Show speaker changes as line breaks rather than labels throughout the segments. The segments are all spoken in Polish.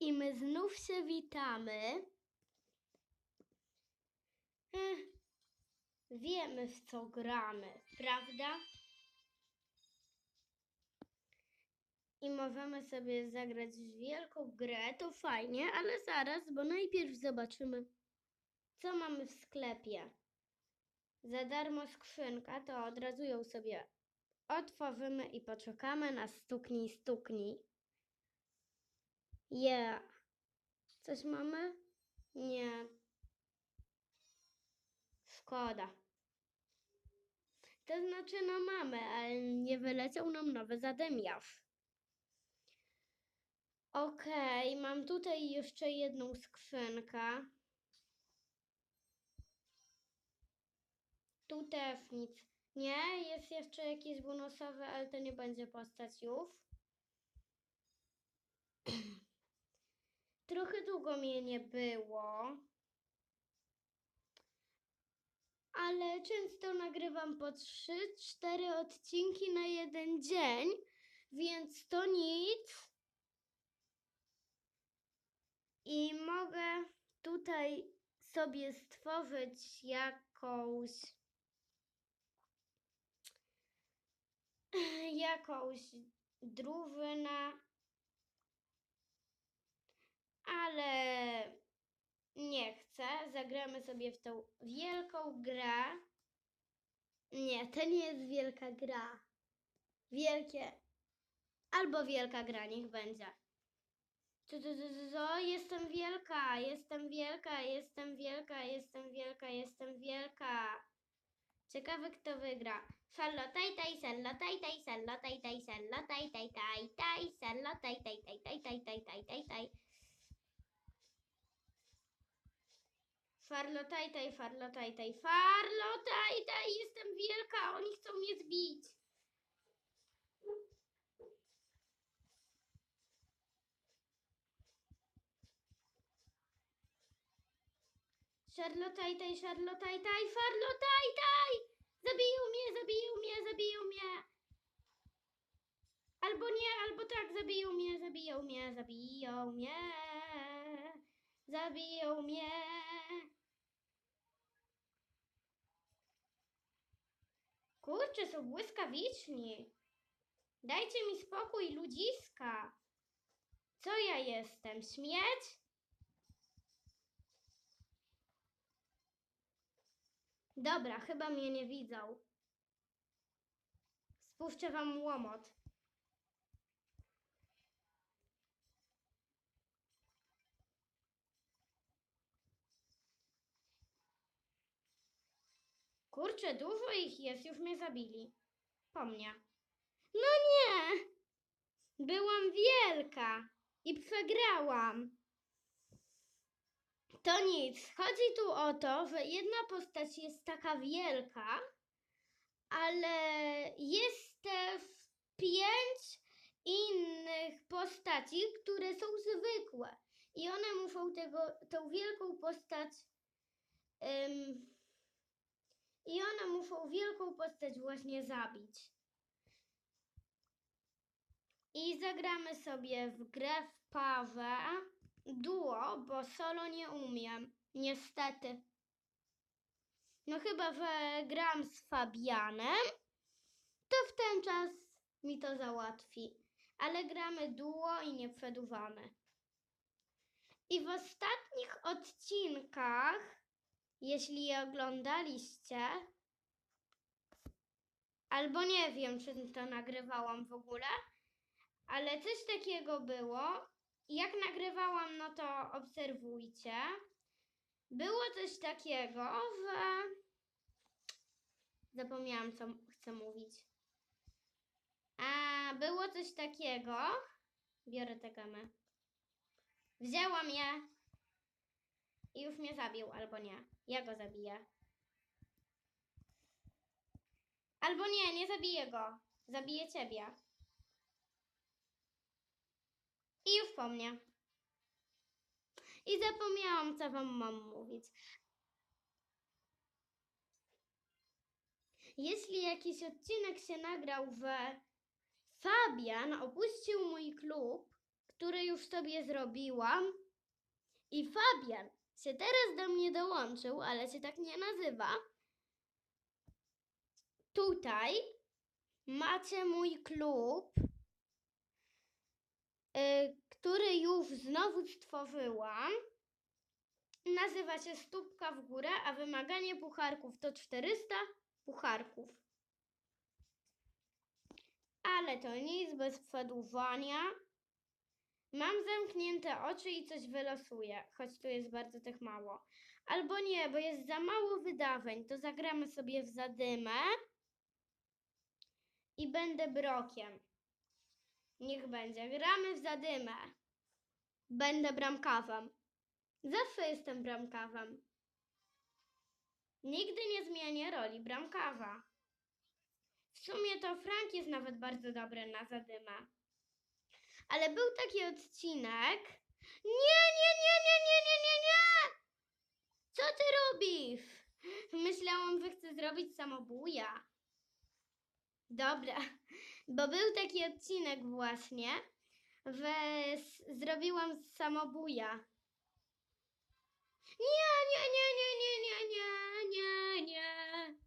I my znów się witamy. Ech, wiemy w co gramy, prawda? I możemy sobie zagrać w wielką grę, to fajnie, ale zaraz, bo najpierw zobaczymy, co mamy w sklepie. Za darmo skrzynka, to od razu ją sobie otworzymy i poczekamy na stuknij, stuknij. Yeah. Coś mamy? Nie. Szkoda. To znaczy, no mamy, ale nie wyleciał nam nowy zadymiarz. Okej, mam tutaj jeszcze jedną skrzynkę. Tu też nic. Nie, jest jeszcze jakiś bonusowy, ale to nie będzie postać już. Trochę długo mnie nie było. Ale często nagrywam po 3-4 odcinki na jeden dzień, więc to nic. I mogę tutaj sobie stworzyć jakąś jakąś drużynę, ale nie chcę. Zagramy sobie w tą wielką grę. Nie, to nie jest wielka gra. Wielkie. Albo wielka gra, niech będzie. Co, co, co, co? Jestem wielka, jestem wielka, jestem wielka, jestem wielka, jestem wielka. Ciekawe kto wygra. Sallotaj, taj, taj, sallotaj, taj, sallotaj, taj, taj, taj, sallotaj, taj, taj, taj, taj, taj, taj, taj, taj. Farlotaj, taj, farlotaj, taj, farlotaj, taj, jestem wielka, oni chcą mnie zbić. Szarlotaj, taj, szarlotaj, taj, farlotaj, taj! Zabiją mnie, zabiją mnie, zabiją mnie! Albo nie, albo tak, zabiją mnie, zabiją mnie, zabiją mnie! Zabiją mnie! Kurczę, są błyskawiczni! Dajcie mi spokój, ludziska! Co ja jestem, śmieć? Dobra, chyba mnie nie widzą. Spuszczę wam łomot. Kurczę, dużo ich jest, już mnie zabili. Po mnie. No nie! Byłam wielka i przegrałam. To nic. Chodzi tu o to, że jedna postać jest taka wielka, ale jest też pięć innych postaci, które są zwykłe. I one muszą tego, tą wielką postać. I one muszą wielką postać właśnie zabić. I zagramy sobie w grę w parze duo, bo solo nie umiem. Niestety. No chyba, że gram z Fabianem, to w ten czas mi to załatwi. Ale gramy duo i nie przedłużamy. I w ostatnich odcinkach, jeśli je oglądaliście, albo nie wiem, czy to nagrywałam w ogóle, ale coś takiego było, jak nagrywałam, no to obserwujcie. Było coś takiego, że. Zapomniałam, co chcę mówić. A było coś takiego. Biorę tę gamę. Wzięłam je. Już mnie zabił, albo nie. Ja go zabiję. Albo nie, nie zabiję go. Zabiję ciebie. I już po mnie. I zapomniałam, co wam mam mówić. Jeśli jakiś odcinek się nagrał, że Fabian opuścił mój klub, który już sobie zrobiłam. I Fabian się teraz do mnie dołączył, ale się tak nie nazywa. Tutaj macie mój klub, y, który już znowu stworzyłam. Nazywa się Stópka w górę, a wymaganie pucharków to 400 pucharków. Ale to nic bez przedłużania. Mam zamknięte oczy i coś wylosuję, choć tu jest bardzo tych mało. Albo nie, bo jest za mało wydarzeń, to zagramy sobie w zadymę i będę brokiem. Niech będzie. Gramy w zadymę. Będę bramkarzem. Zawsze jestem bramkarzem. Nigdy nie zmienię roli bramkarza. W sumie to Frank jest nawet bardzo dobry na zadymę. Ale był taki odcinek. Nie, nie, nie, nie, nie, nie, nie, nie! Co ty robisz? Myślałam, że chcę zrobić samobuja. Dobra, bo był taki odcinek właśnie, że zrobiłam samobuja. Nie, nie, nie, nie, nie, nie, nie, nie, nie.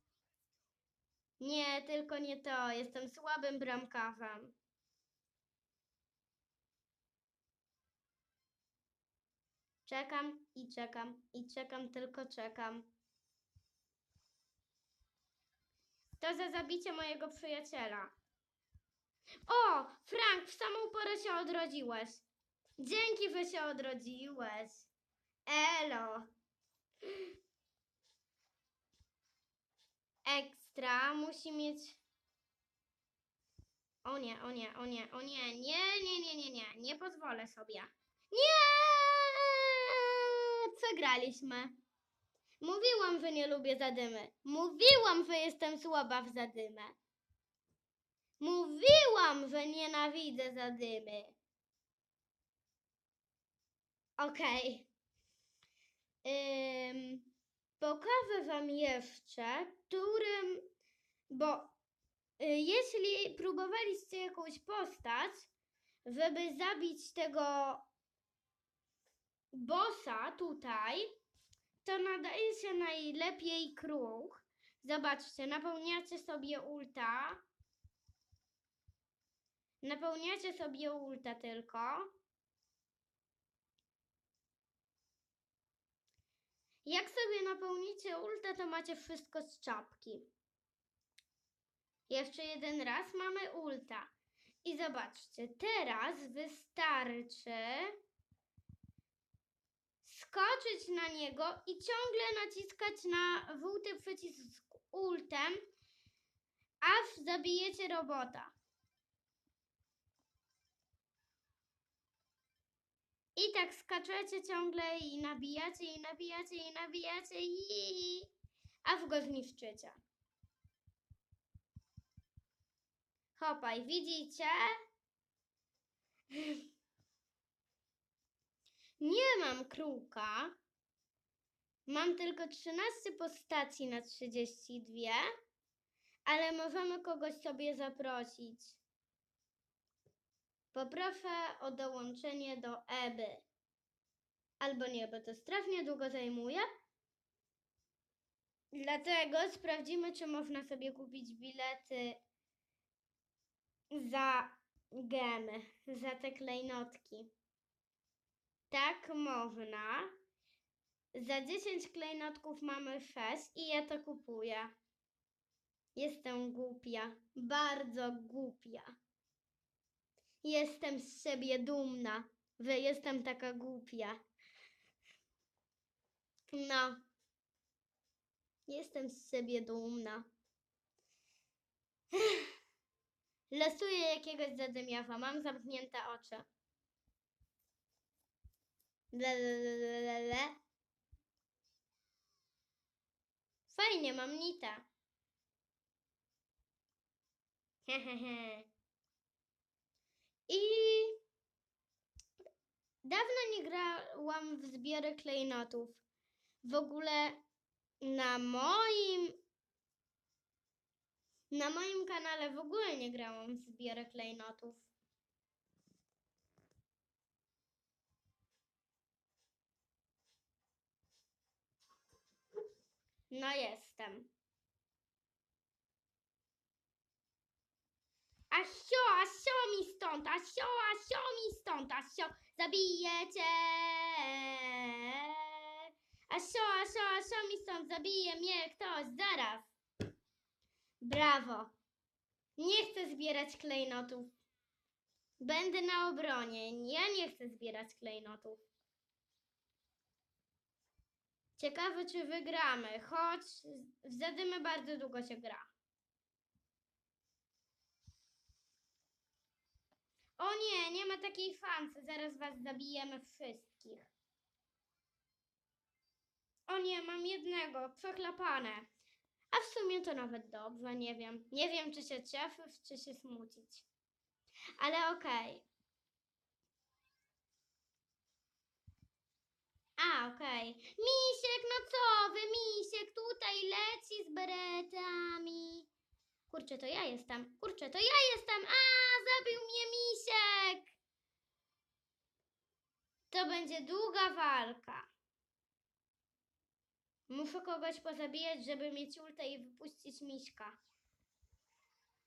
Nie, tylko nie to. Jestem słabym bramkarzem. Czekam i czekam i czekam, tylko czekam. To za zabicie mojego przyjaciela. O, Frank, w samą porę się odrodziłeś. Dzięki, że się odrodziłeś. Elo. Ekstra musi mieć. O nie, o nie, o nie, o nie, nie, nie, nie, nie, nie, nie pozwolę sobie. Nie! Przegraliśmy. Mówiłam, że nie lubię zadymy. Mówiłam, że jestem słaba w zadymę. Mówiłam, że nienawidzę zadymy. Okej. Ym, pokażę wam jeszcze, którym, bo y, jeśli próbowaliście jakąś postać, żeby zabić tego bossa tutaj, to nadaje się najlepiej kruk. Zobaczcie, napełniacie sobie ulta. Napełniacie sobie ulta tylko. Jak sobie napełnicie ulta, to macie wszystko z czapki. Jeszcze jeden raz mamy ulta. I zobaczcie, teraz wystarczy skoczyć na niego i ciągle naciskać na żółty przycisk ultem, aż zabijecie robota. I tak skaczecie ciągle i nabijacie, i nabijacie, i nabijacie, i aż go zniszczycie. Hopaj, widzicie? Nie mam kruka. Mam tylko 13 postaci na 32, ale możemy kogoś sobie zaprosić. Poproszę o dołączenie do Eby. Albo nie, bo to strasznie długo zajmuje. Dlatego sprawdzimy, czy można sobie kupić bilety za gemy, za te klejnotki. Tak można. Za 10 klejnotków mamy 6 i ja to kupuję. Jestem głupia, bardzo głupia. Jestem z siebie dumna, że jestem taka głupia. No. Jestem z siebie dumna. Losuję jakiegoś zadymiarza. Mam zamknięte oczy. Le, le, le, le, le, le. Fajnie, mam nita. I dawno nie grałam w zbiory klejnotów. W ogóle na moim na moim kanale w ogóle nie grałam w zbiory klejnotów. No jestem. Asio, asio mi stąd, asio, asio mi stąd, asio, zabiję cię. Asio, asio, asio mi stąd, zabije mnie ktoś, zaraz. Brawo. Nie chcę zbierać klejnotów. Będę na obronie. Ja nie chcę zbierać klejnotów. Ciekawe, czy wygramy, choć w zadymy bardzo długo się gra. O nie, nie ma takiej fancy, zaraz was zabijemy wszystkich. O nie, mam jednego, przechlapane. A w sumie to nawet dobrze, nie wiem. Nie wiem, czy się cieszyć, czy się smucić. Ale okej. A, okej. Misiek, no co misiek tutaj leci z beretami. Kurczę, to ja jestem. Kurczę, to ja jestem. A, zabił mnie misiek. To będzie długa walka. Muszę kogoś pozabijać, żeby mieć ulta i wypuścić miśka.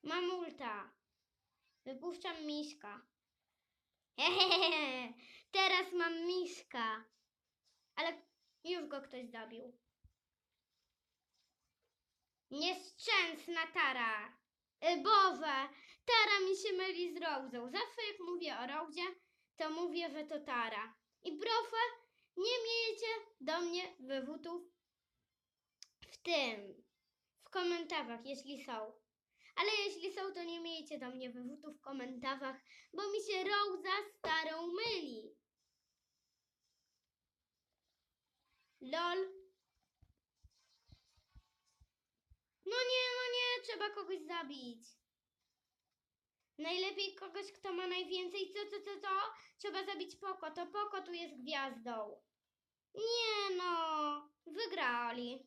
Mam ulta. Wypuszczam miśka. Hehehe, teraz mam miśka. Ale już go ktoś zabił. Nieszczęsna Tara. Y, Boże, Tara mi się myli z Rose'ą. Zawsze jak mówię o Rosie, to mówię, że to Tara. I proszę, nie miejcie do mnie wywódów w tym, w komentarzach, jeśli są. Ale jeśli są, to nie miejcie do mnie wywódów w komentarzach, bo mi się Rosa z Tarą myli. LOL. No nie, no nie, trzeba kogoś zabić. Najlepiej kogoś, kto ma najwięcej. Co, co, co, co? Trzeba zabić Poko. To Poko tu jest gwiazdą. Nie no, wygrali.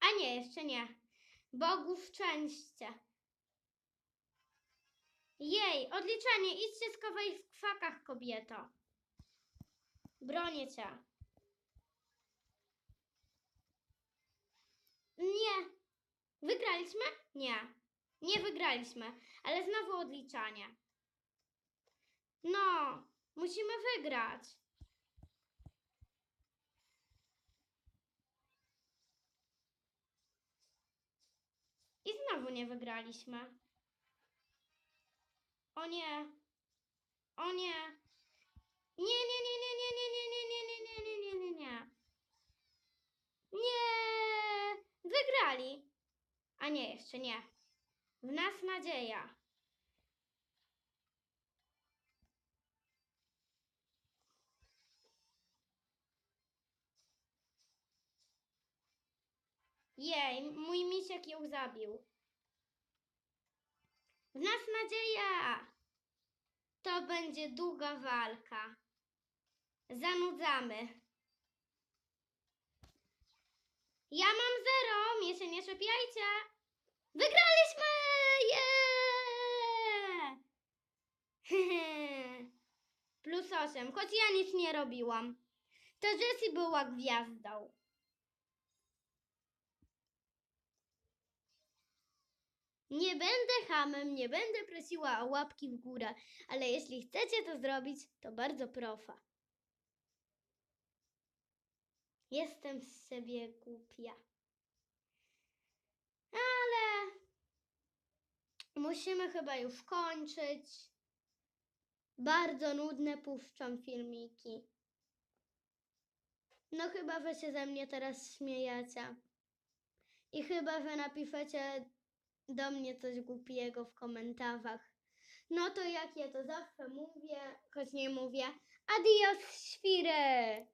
A nie, jeszcze nie. Bogu szczęście. Jej, odliczanie, idź się skowaj w kwakach, kobieto. Bronię cię. Nie. Wygraliśmy? Nie. Nie wygraliśmy, ale znowu odliczanie. No, musimy wygrać. I znowu nie wygraliśmy. O nie. O nie. Nie, nie, nie, nie, nie, nie, nie, nie, nie, nie, nie, nie, nie, nie. Nie. Wygrali. A nie, jeszcze nie. W nas nadzieja. Jej, mój misiek ją zabił. W nas nadzieja! To będzie długa walka. Zanudzamy. Ja mam zero, mnie się nie czepiajcie. Wygraliśmy! Yeah! Plus osiem, choć ja nic nie robiłam. To Jessie była gwiazdą. Nie będę hamem, nie będę prosiła o łapki w górę, ale jeśli chcecie to zrobić, to bardzo proszę. Jestem z siebie głupia. Ale musimy chyba już kończyć. Bardzo nudne puszczam filmiki. No chyba wy się ze mnie teraz śmiejecie. I chyba wy napiszecie do mnie coś głupiego w komentarzach. No to jak ja to zawsze mówię, choć nie mówię, adios świry!